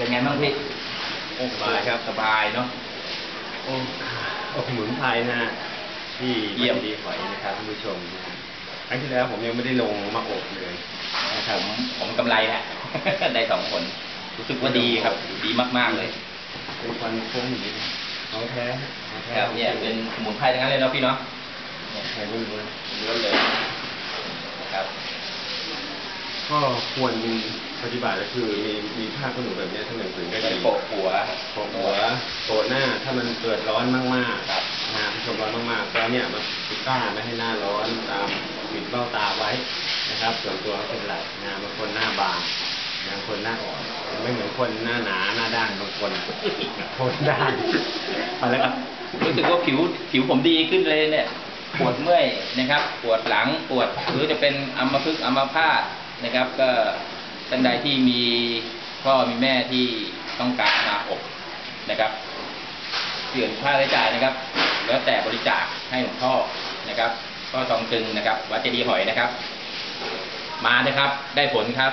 เป็นไงบ้างพี่โอ้สบายครับสบายเนาะโอ้โอ้สมุนไพรนะฮะที่เยี่ยมดีหอยนะครับท่านผู้ชมนะฮะครั้งที่แล้วผมยังไม่ได้ลงมาอบเลยนะคผรับมผมกำไรแหละได้สองผลรู้สึกว่าดีครับ ดีมากๆเลย เป็นควันโค้งอย่างนี้นะของแท้ของแท้ครับเนี่ยเป็นสมุนไพรทั้งนั้นเลยเนาะพี่เนาะเนี่ยแท้ล้วนล้วนเลยครับๆ ก็ควรมีปฏิบัติก็คือมีมีผ้าขนหนูแบบเนี้ยถ้าหนึ่งถึงก็ไปดีโปะหัวโปะหัวโปะหน้าถ้ามันเกิดร้อนมากๆครับนะผู้ชมร้อนมากๆแล้วเนี่ยมันปิดต้าไม่ให้หน้าร้อนตามปิดเบ้าตาไว้นะครับ ส่วนตัวไม่เป็นไรนะบางคนหน้าบางบางคนหน้าอ่อนไม่เหมือนคนหน้าหนาหน้าด้านบางคนคนด้านไปแล้วครับรู้สึกว่าผิวผิวผมดีขึ้นเลยเนี่ยปวดเมื่อยนะครับ ปวดหลังปวดหรือจะเป็นอัมพฤกษ์อัมพาต นะครับ ก็ท่านใดที่มีพ่อมีแม่ที่ต้องการมาอบนะครับเสื่อนค่าใช้จ่ายนะครับ แล้วแต่บริจาคให้หลวงพ่อนะครับก็ทองตึงนะครับ วัดเจดีย์หอยนะครับ มานะครับ ได้ผลครับ